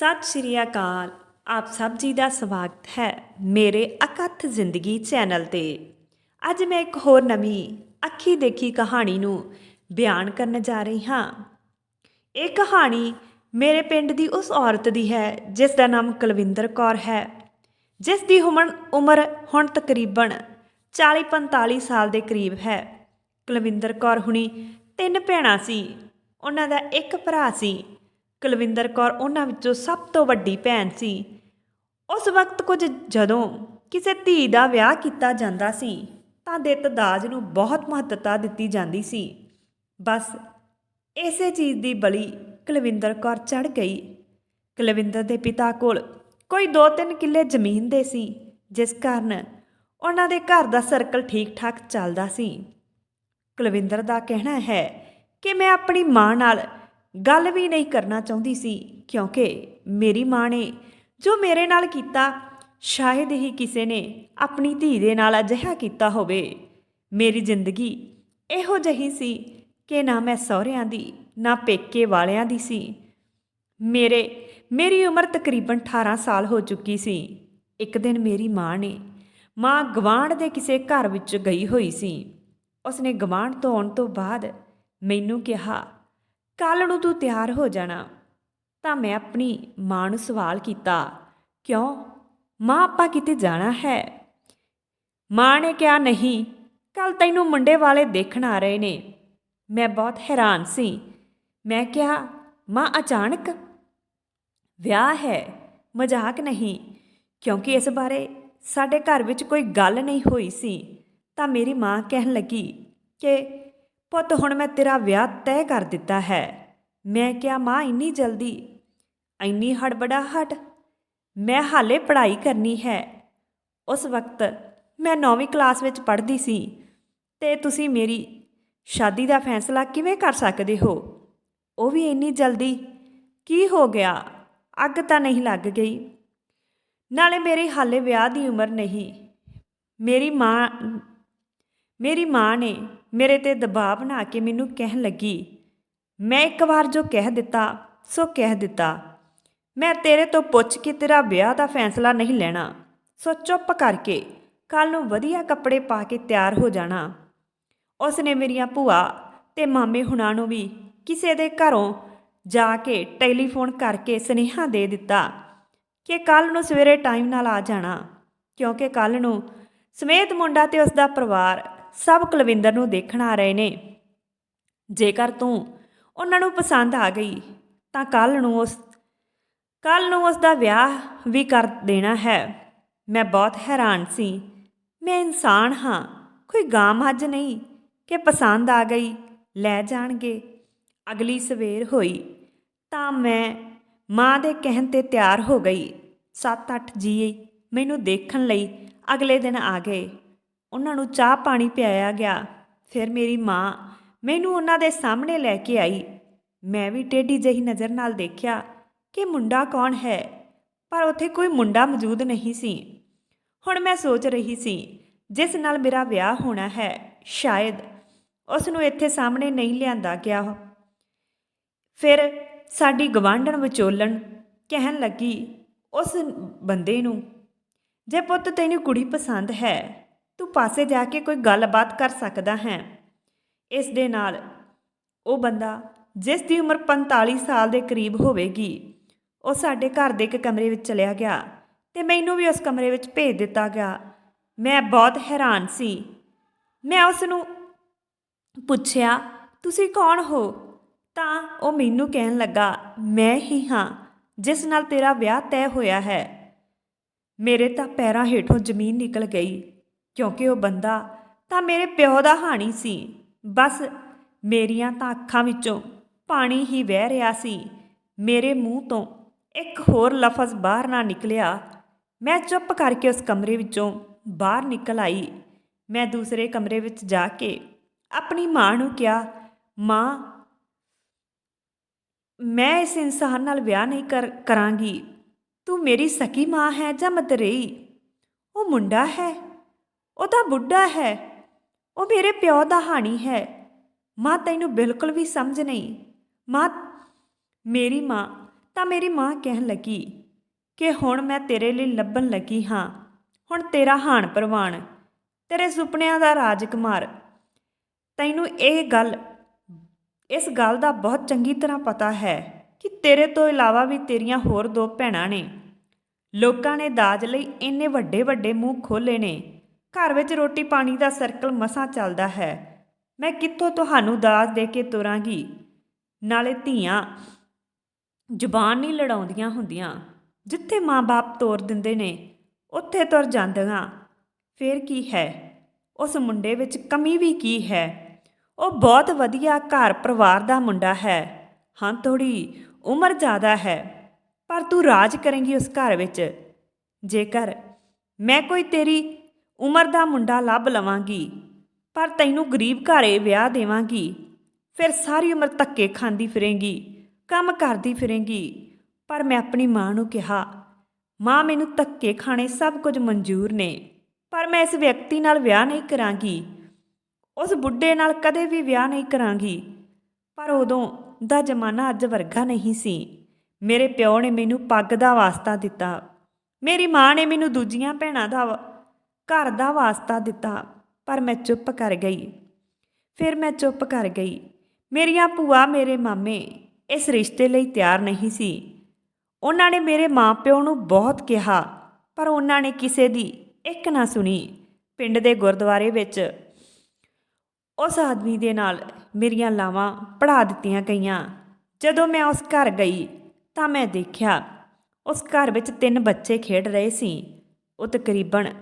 ਸਤਿ ਸ਼੍ਰੀ ਅਕਾਲ। ਆਪ ਸਭ ਜੀ ਦਾ ਸਵਾਗਤ ਹੈ ਮੇਰੇ ਅਕਥ ਜ਼ਿੰਦਗੀ ਚੈਨਲ ਤੇ। ਅੱਜ ਮੈਂ ਇੱਕ ਹੋਰ ਨਵੀਂ ਅੱਖੀ ਦੇਖੀ ਕਹਾਣੀ ਨੂੰ ਬਿਆਨ ਕਰਨ ਜਾ ਰਹੀ ਹਾਂ। ਇਹ ਕਹਾਣੀ ਮੇਰੇ ਪਿੰਡ ਦੀ ਉਸ ਔਰਤ ਦੀ ਹੈ, ਜਿਸ ਦਾ ਨਾਮ ਕੁਲਵਿੰਦਰ ਕੌਰ ਹੈ, ਜਿਸ ਦੀ ਉਮਰ ਉਮਰ ਹੁਣ ਤਕਰੀਬਨ 40-45 ਸਾਲ ਦੇ ਕਰੀਬ ਹੈ। ਕੁਲਵਿੰਦਰ ਕੌਰ ਹੁਣੀ ਤਿੰਨ ਭੈਣਾਂ ਸੀ। ਉਹਨਾਂ ਦਾ ਇੱਕ ਭਰਾ ਸੀ। ਕੁਲਵਿੰਦਰ ਕੌਰ ਉਹਨਾਂ ਵਿੱਚੋਂ ਸਭ ਤੋਂ ਵੱਡੀ ਭੈਣ ਸੀ। ਉਸ ਵਕਤ ਕੁਝ ਜਦੋਂ ਕਿਸੇ ਧੀ ਦਾ ਵਿਆਹ ਕੀਤਾ ਜਾਂਦਾ ਸੀ, ਤਾਂ ਦਿੱਤ ਦਾਜ ਨੂੰ ਬਹੁਤ ਮਹੱਤਤਾ ਦਿੱਤੀ ਜਾਂਦੀ ਸੀ। ਬਸ ਇਸੇ ਚੀਜ਼ ਦੀ ਬਲੀ ਕੁਲਵਿੰਦਰ ਕੌਰ ਚੜ ਗਈ। ਕੁਲਵਿੰਦਰ ਦੇ ਪਿਤਾ ਕੋਲ ਕੋਈ 2-3 ਕਿੱਲੇ ਜ਼ਮੀਨ ਦੇ ਸੀ, ਜਿਸ ਕਾਰਨ ਉਹਨਾਂ ਦੇ ਘਰ ਦਾ ਸਰਕਲ ਠੀਕ-ਠਾਕ ਚੱਲਦਾ ਸੀ। ਕੁਲਵਿੰਦਰ ਦਾ ਕਹਿਣਾ ਹੈ ਕਿ ਮੈਂ ਆਪਣੀ ਮਾਂ ਨਾਲ ਗੱਲ ਵੀ ਨਹੀਂ ਕਰਨਾ ਚਾਹੁੰਦੀ ਸੀ, ਕਿਉਂਕਿ ਮੇਰੀ ਮਾਂ ਨੇ ਜੋ ਮੇਰੇ ਨਾਲ ਕੀਤਾ, ਸ਼ਾਇਦ ਹੀ ਕਿਸੇ ਨੇ ਆਪਣੀ ਧੀ ਦੇ ਨਾਲ ਅਜਿਹਾ ਕੀਤਾ ਹੋਵੇ। ਮੇਰੀ ਜ਼ਿੰਦਗੀ ਇਹੋ ਜਿਹੀ ਸੀ ਕਿ ਨਾ ਮੈਂ ਸਹੁਰਿਆਂ ਦੀ, ਨਾ ਪੇਕੇ ਵਾਲਿਆਂ ਦੀ ਸੀ। ਮੇਰੇ, ਮੇਰੀ ਉਮਰ ਤਕਰੀਬਨ 18 ਸਾਲ ਹੋ ਚੁੱਕੀ ਸੀ। ਇੱਕ ਦਿਨ ਮੇਰੀ ਮਾਂ ਨੇ, ਮਾਂ ਗਵਾਂਢ ਦੇ ਕਿਸੇ ਘਰ ਵਿੱਚ ਗਈ ਹੋਈ ਸੀ। ਉਸਨੇ ਗਵਾਂਢ ਤੋਂ ਆਉਣ ਤੋਂ ਬਾਅਦ ਮੈਨੂੰ ਕਿਹਾ ਕੱਲ ਨੂੰ ਤੂੰ ਤਿਆਰ ਹੋ ਜਾਣਾ। ਤਾਂ ਮੈਂ ਆਪਣੀ ਮਾਂ ਨੂੰ ਸਵਾਲ ਕੀਤਾ, ਕਿਉਂ? ਮਾਂ ਆਪਾਂ ਕਿਤੇ ਜਾਣਾ ਹੈ? ਮਾਂ ਨੇ ਕਿਹਾ, ਨਹੀਂ ਕੱਲ ਤੈਨੂੰ ਮੁੰਡੇ ਵਾਲੇ ਦੇਖਣ ਆ ਰਹੇ ਨੇ। ਮੈਂ ਬਹੁਤ ਹੈਰਾਨ ਸੀ। ਮੈਂ ਕਿਹਾ, ਮਾਂ ਅਚਾਨਕ? ਵਿਆਹ ਹੈ। ਮਜ਼ਾਕ ਨਹੀਂ, ਕਿਉਂਕਿ ਇਸ ਬਾਰੇ ਸਾਡੇ ਘਰ ਵਿੱਚ ਕੋਈ ਗੱਲ ਨਹੀਂ ਹੋਈ ਸੀ। ਤਾਂ ਮੇਰੀ ਮਾਂ ਕਹਿਣ ਲੱਗੀ ਕਿ ਪੁੱਤ, ਹੁਣ ਮੈਂ ਤੇਰਾ ਵਿਆਹ ਤੈਅ ਕਰ ਦਿੱਤਾ ਹੈ। ਮੈਂ ਕਿਹਾ, ਮਾਂ, ਇੰਨੀ ਜਲਦੀ? ਇੰਨੀ ਹੜਬੜਾਹਟ ਮੈਂ ਹਾਲੇ ਪੜ੍ਹਾਈ ਕਰਨੀ ਹੈ। ਉਸ ਵਕਤ ਮੈਂ 9ਵੀਂ ਕਲਾਸ ਵਿੱਚ ਪੜ੍ਹਦੀ ਸੀ। ਤੇ ਤੁਸੀਂ ਮੇਰੀ ਸ਼ਾਦੀ ਦਾ ਫੈਸਲਾ ਕਿਵੇਂ ਕਰ ਸਕਦੇ ਹੋ? ਉਹ ਵੀ ਇੰਨੀ ਜਲਦੀ? ਕੀ ਹੋ ਗਿਆ? ਅੱਗ ਤਾਂ ਨਹੀਂ ਲੱਗ ਗਈ। ਨਾਲੇ ਮੇਰੇ ਹਾਲੇ ਵਿਆਹ ਦੀ ਉਮਰ ਨਹੀਂ। ਮੇਰੀ ਮਾਂ ਮੇਰੀ ਮਾਂ ਨੇ ਮੇਰੇ ਤੇ ਦਬਾਅ ਬਣਾ ਕੇ ਮੈਨੂੰ ਕਹਿਣ ਲੱਗੀ, ਮੈਂ ਇੱਕ ਵਾਰ ਜੋ ਕਹਿ ਦਿੱਤਾ, ਸੋ ਕਹਿ ਦਿੱਤਾ। ਮੈਂ ਤੇਰੇ ਤੋਂ ਪੁੱਛ ਕੇ ਤੇਰਾ ਵਿਆਹ ਦਾ ਫੈਸਲਾ ਨਹੀਂ ਲੈਣਾ। ਸੋ ਚੁੱਪ ਕਰਕੇ ਕੱਲ ਨੂੰ ਵਧੀਆ ਕੱਪੜੇ ਪਾ ਕੇ ਤਿਆਰ ਹੋ ਜਾਣਾ। ਉਸ ਨੇ ਮੇਰੀਆਂ ਭੂਆ ਤੇ ਮਾਮੇ ਹੁਣਾਂ ਨੂੰ ਵੀ ਕਿਸੇ ਦੇ ਘਰੋਂ ਜਾ ਕੇ ਟੈਲੀਫੋਨ ਕਰਕੇ ਸੁਨੇਹਾ ਦੇ ਦਿੱਤਾ ਕਿ ਕੱਲ ਨੂੰ ਸਵੇਰੇ ਟਾਈਮ ਨਾਲ ਆ ਜਾਣਾ, ਕਿਉਂਕਿ ਕੱਲ ਨੂੰ ਸਮੇਤ ਮੁੰਡਾ ਤੇ ਉਸ ਦਾ ਪਰਿਵਾਰ ਸਭ ਕੁਲਵਿੰਦਰ ਨੂੰ ਦੇਖਣ ਆ ਰਹੇ ਨੇ। ਜੇਕਰ ਤੂੰ ਉਹਨਾਂ ਨੂੰ ਪਸੰਦ ਆ ਗਈ, ਤਾਂ ਕੱਲ ਨੂੰ ਉਸ ਕੱਲ ਨੂੰ ਉਸ ਦਾ ਵਿਆਹ ਵੀ ਕਰ ਦੇਣਾ ਹੈ। ਮੈਂ ਬਹੁਤ ਹੈਰਾਨ ਸੀ। ਮੈਂ ਇਨਸਾਨ ਹਾਂ, ਕੋਈ ਗਾਮ ਅੱਜ ਨਹੀਂ ਕਿ ਪਸੰਦ ਆ ਗਈ, ਲੈ ਜਾਣਗੇ। ਅਗਲੀ ਸਵੇਰ ਹੋਈ, ਤਾਂ ਮੈਂ ਮਾਂ ਦੇ ਕਹਿਣ ਤੇ ਤਿਆਰ ਹੋ ਗਈ। 7-8 ਜੀ ਮੈਨੂੰ ਦੇਖਣ ਲਈ ਅਗਲੇ ਦਿਨ ਆ ਗਏ। ਉਹਨਾਂ ਨੂੰ ਚਾਹ ਪਾਣੀ ਪਿਆਇਆ ਗਿਆ। ਫਿਰ ਮੇਰੀ ਮਾਂ ਮੈਨੂੰ ਉਹਨਾਂ ਦੇ ਸਾਹਮਣੇ ਲੈ ਕੇ ਆਈ। ਮੈਂ ਵੀ ਟੇਢੀ ਜਹੀ ਨਜ਼ਰ ਨਾਲ ਦੇਖਿਆ ਕਿ ਮੁੰਡਾ ਕੌਣ ਹੈ, ਪਰ ਉੱਥੇ ਕੋਈ ਮੁੰਡਾ ਮੌਜੂਦ ਨਹੀਂ ਸੀ। ਹੁਣ ਮੈਂ ਸੋਚ ਰਹੀ ਸੀ, ਜਿਸ ਨਾਲ ਮੇਰਾ ਵਿਆਹ ਹੋਣਾ ਹੈ, ਸ਼ਾਇਦ ਉਸ ਨੂੰ ਇੱਥੇ ਸਾਹਮਣੇ ਨਹੀਂ ਲਿਆਂਦਾ ਗਿਆ ਫਿਰ ਸਾਡੀ ਗਵਾਂਢਣ ਵਿਚੋਲਣ ਕਹਿਣ ਲੱਗੀ, ਉਸ ਬੰਦੇ ਨੂੰ, ਜੇ ਪੁੱਤ ਤੈਨੂੰ ਕੁੜੀ ਪਸੰਦ ਹੈ ਤੂੰ ਪਾਸੇ ਜਾ ਕੇ ਕੋਈ ਗੱਲਬਾਤ ਕਰ ਸਕਦਾ ਹੈ। ਇਸ ਦੇ ਨਾਲ ਉਹ ਬੰਦਾ ਜਿਸ ਦੀ ਉਮਰ 45 ਸਾਲ ਦੇ ਕਰੀਬ ਹੋਵੇਗੀ, ਉਹ ਸਾਡੇ ਘਰ ਦੇ ਇੱਕ ਕਮਰੇ ਵਿੱਚ ਚਲਿਆ ਗਿਆ ਤੇ ਮੈਨੂੰ ਵੀ ਉਸ ਕਮਰੇ ਵਿੱਚ ਭੇਜ ਦਿੱਤਾ ਗਿਆ। ਮੈਂ ਬਹੁਤ ਹੈਰਾਨ ਸੀ। ਮੈਂ ਉਸ ਨੂੰ ਪੁੱਛਿਆ, ਤੁਸੀਂ ਕੌਣ ਹੋ? ਤਾਂ ਉਹ ਮੈਨੂੰ ਕਹਿਣ ਲੱਗਾ, ਮੈਂ ਹੀ ਹਾਂ, ਜਿਸ ਨਾਲ ਤੇਰਾ ਵਿਆਹ ਤੈਅ ਹੋਇਆ ਹੈ। ਮੇਰੇ ਤਾਂ ਪੈਰਾਂ ਹੇਠੋਂ ਜ਼ਮੀਨ ਨਿਕਲ ਗਈ। ਕਿਉਂਕਿ ਉਹ ਬੰਦਾ ਤਾਂ ਮੇਰੇ ਪਿਓ ਦਾ ਹਾਣੀ ਸੀ। ਬਸ ਮੇਰੀਆਂ ਤਾਂ ਅੱਖਾਂ ਵਿੱਚੋਂ ਪਾਣੀ ਹੀ ਵਹਿ ਰਿਹਾ ਸੀ। ਮੇਰੇ ਮੂੰਹ ਤੋਂ ਇੱਕ ਹੋਰ ਲਫ਼ਜ਼ ਬਾਹਰ ਨਾ ਨਿਕਲਿਆ। ਮੈਂ ਚੁੱਪ ਕਰਕੇ ਉਸ ਕਮਰੇ ਵਿੱਚੋਂ ਬਾਹਰ ਨਿਕਲ ਆਈ। ਮੈਂ ਦੂਸਰੇ ਕਮਰੇ ਵਿੱਚ ਜਾ ਕੇ ਆਪਣੀ ਮਾਂ ਨੂੰ ਕਿਹਾ, ਮਾਂ, ਮੈਂ ਇਸ ਇਨਸਾਨ ਨਾਲ ਵਿਆਹ ਨਹੀਂ ਕਰ, ਕਰਾਂਗੀ। ਤੂੰ ਮੇਰੀ ਸਕੀ ਮਾਂ ਹੈ ਜਾਂ ਮਤਰੇਈ ਉਹ ਮੁੰਡਾ ਹੈ? ਉਹ ਤਾਂ ਬੁੱਢਾ ਹੈ। ਉਹ ਮੇਰੇ ਪਿਓ ਦਾ ਹਾਣੀ ਹੈ। ਮਾਂ ਤੈਨੂੰ ਬਿਲਕੁਲ ਵੀ ਸਮਝ ਨਹੀਂ। ਮਾਂ, ਮੇਰੀ ਮਾਂ ਤਾਂ ਮੇਰੀ ਮਾਂ ਕਹਿਣ ਲੱਗੀ ਕਿ ਹੁਣ ਮੈਂ ਤੇਰੇ ਲਈ ਲੱਭਣ ਲੱਗੀ ਹਾਂ। ਹੁਣ ਤੇਰਾ ਹਾਣ ਪ੍ਰਵਾਨ ਤੇਰੇ ਸੁਪਨਿਆਂ ਦਾ ਰਾਜਕੁਮਾਰ ਤੈਨੂੰ ਇਹ ਗੱਲ, ਇਸ ਗੱਲ ਦਾ ਬਹੁਤ ਚੰਗੀ ਤਰ੍ਹਾਂ ਪਤਾ ਹੈ ਕਿ ਤੇਰੇ ਤੋਂ ਇਲਾਵਾ ਵੀ ਤੇਰੀਆਂ ਹੋਰ ਦੋ ਭੈਣਾਂ ਨੇ। ਲੋਕਾਂ ਨੇ ਦਾਜ ਲਈ ਇੰਨੇ ਵੱਡੇ ਵੱਡੇ ਮੂੰਹ ਖੋਲੇ ਨੇ। ਘਰ ਵਿੱਚ ਰੋਟੀ ਪਾਣੀ ਦਾ ਸਰਕਲ ਮਸਾਂ ਚੱਲਦਾ ਹੈ। ਮੈਂ ਕਿੱਥੋਂ ਤੁਹਾਨੂੰ ਦਾਸ ਦੇ ਕੇ ਤੁਰਾਂਗੀ? ਨਾਲੇ ਧੀਆਂ ਜ਼ੁਬਾਨ ਨਹੀਂ ਲੜਾਉਂਦੀਆਂ ਹੁੰਦੀਆਂ। ਜਿੱਥੇ ਮਾਂ-ਬਾਪ ਤੋਰ ਦਿੰਦੇ ਨੇ, ਉੱਥੇ ਤੁਰ ਜਾਂਦੀਆਂ। ਫੇਰ ਕੀ ਹੈ? ਉਸ ਮੁੰਡੇ ਵਿੱਚ ਕਮੀ ਵੀ ਕੀ ਹੈ? ਉਹ ਬਹੁਤ ਵਧੀਆ ਘਰ ਪਰਿਵਾਰ ਦਾ ਮੁੰਡਾ ਹੈ। ਹਾਂ ਥੋੜੀ ਉਮਰ ਜ਼ਿਆਦਾ ਹੈ, ਪਰ ਤੂੰ ਰਾਜ ਕਰੇਂਗੀ ਉਸ ਘਰ ਵਿੱਚ। ਜੇਕਰ ਮੈਂ ਕੋਈ ਤੇਰੀ ਉਮਰ ਦਾ ਮੁੰਡਾ ਲੱਭ ਲਵਾਂਗੀ, ਪਰ ਤੈਨੂੰ ਗਰੀਬ ਘਰੇ ਵਿਆਹ ਦੇਵਾਂਗੀ। ਫਿਰ ਸਾਰੀ ਉਮਰ ਧੱਕੇ ਖਾਂਦੀ ਫਿਰੇਂਗੀ, ਕੰਮ ਕਰਦੀ ਫਿਰੇਂਗੀ। ਪਰ ਮੈਂ ਆਪਣੀ ਮਾਂ ਨੂੰ ਕਿਹਾ, ਮਾਂ, ਮੈਨੂੰ ਧੱਕੇ ਖਾਣੇ ਸਭ ਕੁਝ ਮਨਜ਼ੂਰ ਨੇ, ਪਰ ਮੈਂ ਇਸ ਵਿਅਕਤੀ ਨਾਲ ਵਿਆਹ ਨਹੀਂ ਕਰਾਂਗੀ। ਉਸ ਬੁੱਢੇ ਨਾਲ ਕਦੇ ਵੀ ਵਿਆਹ ਨਹੀਂ ਕਰਾਂਗੀ। ਪਰ ਉਦੋਂ ਦਾ ਜ਼ਮਾਨਾ ਅੱਜ ਵਰਗਾ ਨਹੀਂ ਸੀ। ਮੇਰੇ ਪਿਓ ਨੇ ਮੈਨੂੰ ਪੱਗ ਦਾ ਵਾਸਤਾ ਦਿੱਤਾ। ਮੇਰੀ ਮਾਂ ਨੇ ਮੈਨੂੰ ਦੂਜੀਆਂ ਭੈਣਾਂ ਦਾ ਵਾ- ਘਰ ਦਾ ਵਾਸਤਾ ਦਿੱਤਾ, ਪਰ ਮੈਂ ਚੁੱਪ ਕਰ ਗਈ। ਫਿਰ ਮੈਂ ਚੁੱਪ ਕਰ ਗਈ। ਮੇਰੀਆਂ ਭੂਆ ਮੇਰੇ ਮਾਮੇ ਇਸ ਰਿਸ਼ਤੇ ਲਈ ਤਿਆਰ ਨਹੀਂ ਸੀ। ਉਹਨਾਂ ਨੇ ਮੇਰੇ ਮਾਪਿਓ ਨੂੰ ਬਹੁਤ ਕਿਹਾ, ਪਰ ਉਹਨਾਂ ਨੇ ਕਿਸੇ ਦੀ ਇੱਕ ਨਾ ਸੁਣੀ। ਪਿੰਡ ਦੇ ਗੁਰਦੁਆਰੇ ਵਿੱਚ ਉਸ ਆਦਮੀ ਦੇ ਨਾਲ ਮੇਰੀਆਂ ਲਾਵਾਂ ਪੜਾ ਦਿੱਤੀਆਂ ਗਈਆਂ। ਜਦੋਂ ਮੈਂ ਉਸ ਘਰ ਗਈ, ਤਾਂ ਮੈਂ ਦੇਖਿਆ ਉਸ ਘਰ ਵਿੱਚ ਤਿੰਨ ਬੱਚੇ ਖੇਡ ਰਹੇ ਸੀ। ਉਹ ਤਕਰੀਬਨ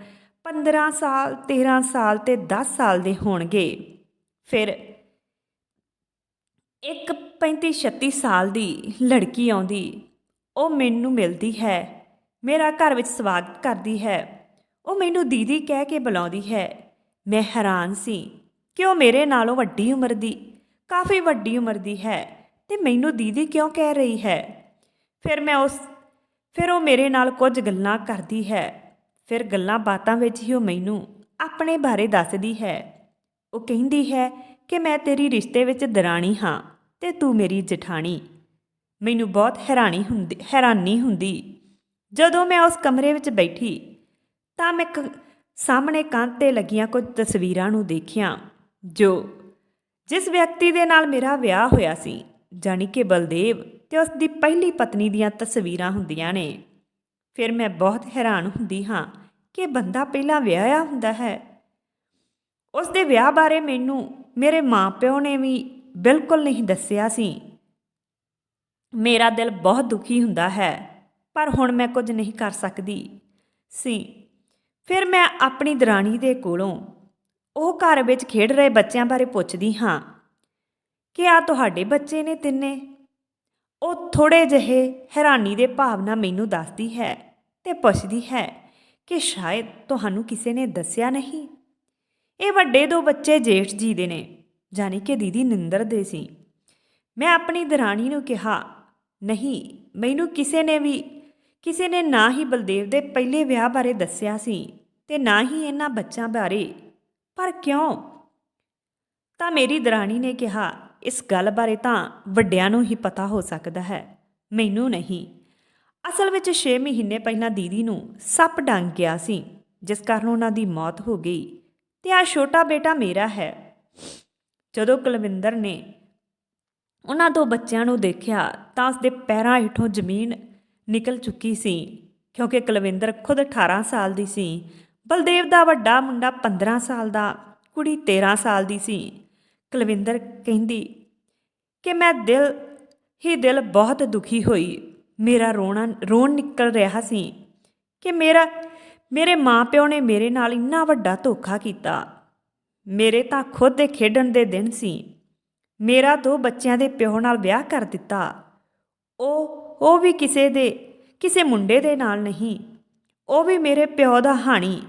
15 ਸਾਲ 13 ਸਾਲ ਤੇ 10 ਸਾਲ ਦੇ ਹੋਣਗੇ। ਫਿਰ ਇੱਕ 35 36 ਸਾਲ ਦੀ ਲੜਕੀ ਆਉਂਦੀ। ਉਹ ਮੈਨੂੰ ਮਿਲਦੀ ਹੈ। ਮੇਰਾ ਘਰ ਵਿੱਚ ਸਵਾਗਤ ਕਰਦੀ ਹੈ। ਉਹ ਮੈਨੂੰ ਦੀਦੀ ਕਹਿ ਕੇ ਬੁਲਾਉਂਦੀ ਹੈ। ਮੈਂ ਹੈਰਾਨ ਸੀ ਕਿ ਉਹ ਮੇਰੇ ਨਾਲੋਂ ਵੱਡੀ ਉਮਰ ਦੀ, ਕਾਫੀ ਵੱਡੀ ਉਮਰ ਦੀ ਹੈ ਤੇ ਮੈਨੂੰ ਦੀਦੀ ਕਿਉਂ ਕਹਿ ਰਹੀ ਹੈ? ਫਿਰ ਮੈਂ ਉਸ, ਫਿਰ ਉਹ ਮੇਰੇ ਨਾਲ ਕੁਝ ਗੱਲਾਂ ਕਰਦੀ ਹੈ। ਫਿਰ ਗੱਲਾਂ ਬਾਤਾਂ ਵਿੱਚ ਹੀ ਉਹ ਮੈਨੂੰ ਆਪਣੇ ਬਾਰੇ ਦੱਸਦੀ ਹੈ। ਉਹ ਕਹਿੰਦੀ ਹੈ ਕਿ ਮੈਂ ਤੇਰੀ ਰਿਸ਼ਤੇ ਵਿੱਚ ਦਰਾਣੀ ਹਾਂ ਤੇ ਤੂੰ ਮੇਰੀ ਜਠਾਣੀ। ਮੈਨੂੰ ਬਹੁਤ ਹੈਰਾਨੀ ਹੁੰਦੀ ਹੈਰਾਨੀ ਹੁੰਦੀ। ਜਦੋਂ ਮੈਂ ਉਸ ਕਮਰੇ ਵਿੱਚ ਬੈਠੀ ਤਾਂ ਮੈਂ ਕ- ਸਾਹਮਣੇ ਕੰਧ ਤੇ ਲੱਗੀਆਂ ਕੁਝ ਤਸਵੀਰਾਂ ਨੂੰ ਦੇਖਿਆ ਜੋ ਜਿਸ ਵਿਅਕਤੀ ਦੇ ਨਾਲ ਮੇਰਾ ਵਿਆਹ ਹੋਇਆ ਸੀ, ਜਾਣੀ ਕਿ ਬਲਦੇਵ ਤੇ ਉਸ ਦੀ ਪਹਿਲੀ ਪਤਨੀ ਦੀਆਂ ਤਸਵੀਰਾਂ ਹੁੰਦੀਆਂ ਨੇ। ਫਿਰ ਮੈਂ ਬਹੁਤ ਹੈਰਾਨ ਹੁੰਦੀ ਹਾਂ ਕਿ ਬੰਦਾ ਪਹਿਲਾਂ ਵਿਆਹਿਆ ਹੁੰਦਾ ਹੈ। ਉਸ ਦੇ ਵਿਆਹ ਬਾਰੇ ਮੈਨੂੰ ਮੇਰੇ ਮਾਪਿਓ ਨੇ ਵੀ ਬਿਲਕੁਲ ਨਹੀਂ ਦੱਸਿਆ ਸੀ। ਮੇਰਾ ਦਿਲ ਬਹੁਤ ਦੁਖੀ ਹੁੰਦਾ ਹੈ, ਪਰ ਹੁਣ ਮੈਂ ਕੁਝ ਨਹੀਂ ਕਰ ਸਕਦੀ ਸੀ। ਫਿਰ ਮੈਂ ਆਪਣੀ ਦਰਾਣੀ ਦੇ ਕੋਲੋਂ ਉਹ ਘਰ ਵਿੱਚ ਖੇਡ ਰਹੇ ਬੱਚਿਆਂ ਬਾਰੇ ਪੁੱਛਦੀ ਹਾਂ ਕਿ ਆ ਤੁਹਾਡੇ ਬੱਚੇ ਨੇ ਤਿੰਨੇ? ਉਹ ਥੋੜੇ ਜਿਹੇ ਹੈਰਾਨੀ ਦੇ ਭਾਵ ਨਾਲ ਮੈਨੂੰ ਦੱਸਦੀ ਹੈ ਤੇ ਪੁੱਛਦੀ ਹੈ ਕਿ ਸ਼ਾਇਦ ਤੁਹਾਨੂੰ ਕਿਸੇ ਨੇ ਦੱਸਿਆ ਨਹੀਂ। ਇਹ ਵੱਡੇ ਦੋ ਬੱਚੇ ਜੇਠ ਜੀ ਦੇ ਨੇ ਜਾਨੀ ਕਿ ਦੀਦੀ ਨਿੰਦਰ ਦੇ ਸੀ। ਮੈਂ ਆਪਣੀ ਦਰਾਣੀ ਨੂੰ ਕਿਹਾ, ਨਹੀਂ, ਮੈਨੂੰ ਕਿਸੇ ਨੇ ਵੀ, ਕਿਸੇ ਨੇ ਨਾ ਹੀ ਬਲਦੇਵ ਦੇ ਪਹਿਲੇ ਵਿਆਹ ਬਾਰੇ ਦੱਸਿਆ ਸੀ ਤੇ ਨਾ ਹੀ ਇਹਨਾਂ ਬੱਚਿਆਂ ਬਾਰੇ। ਪਰ ਕਿਉਂ? ਤਾਂ ਮੇਰੀ ਦਰਾਣੀ ਨੇ ਕਿਹਾ, ਇਸ ਗੱਲ ਬਾਰੇ ਤਾਂ ਵੱਡਿਆਂ ਨੂੰ ਹੀ ਪਤਾ ਹੋ ਸਕਦਾ ਹੈ, ਮੈਨੂੰ ਨਹੀਂ। ਅਸਲ ਵਿੱਚ 6 ਮਹੀਨੇ ਪਹਿਲਾਂ ਦੀਦੀ ਨੂੰ ਸੱਪ ਡੰਗ ਗਿਆ ਸੀ, ਜਿਸ ਕਾਰਨ ਉਹਨਾਂ ਦੀ ਮੌਤ ਹੋ ਗਈ ਤੇ ਆ ਛੋਟਾ ਬੇਟਾ ਮੇਰਾ ਹੈ। ਜਦੋਂ ਕੁਲਵਿੰਦਰ ਨੇ ਉਹਨਾਂ ਦੋ ਬੱਚਿਆਂ ਨੂੰ ਦੇਖਿਆ ਤਾਂ ਉਸਦੇ ਪੈਰਾਂ ਹੇਠੋਂ ਜ਼ਮੀਨ ਨਿਕਲ ਚੁੱਕੀ ਸੀ, ਕਿਉਂਕਿ ਕੁਲਵਿੰਦਰ ਖੁਦ 18 ਸਾਲ ਦੀ ਸੀ, ਬਲਦੇਵ ਦਾ ਵੱਡਾ ਮੁੰਡਾ 15 ਸਾਲ ਦਾ, ਕੁੜੀ 13 ਸਾਲ ਦੀ ਸੀ। ਕੁਲਵਿੰਦਰ ਕਹਿੰਦੀ ਕਿ ਮੈਂ ਦਿਲ, ਹੀ ਦਿਲ ਬਹੁਤ ਦੁਖੀ ਹੋਈ। ਮੇਰਾ ਰੋਣਾ, ਰੋਣ ਨਿਕਲ ਰਿਹਾ ਸੀ ਕਿ ਮੇਰਾ, ਮੇਰੇ ਮਾਪਿਓ ਨੇ ਮੇਰੇ ਨਾਲ ਇੰਨਾ ਵੱਡਾ ਧੋਖਾ ਕੀਤਾ। ਮੇਰੇ ਤਾਂ ਖੁਦ ਦੇ ਖੇਡਣ ਦੇ ਦਿਨ ਸੀ। ਮੇਰਾ ਦੋ ਬੱਚਿਆਂ ਦੇ ਪਿਓ ਨਾਲ ਵਿਆਹ ਕਰ ਦਿੱਤਾ। ਉਹ ਉਹ ਵੀ ਕਿਸੇ ਦੇ, ਕਿਸੇ ਮੁੰਡੇ ਦੇ ਨਾਲ ਨਹੀਂ। ਉਹ ਵੀ ਮੇਰੇ ਪਿਓ ਦਾ ਹਾਣੀ,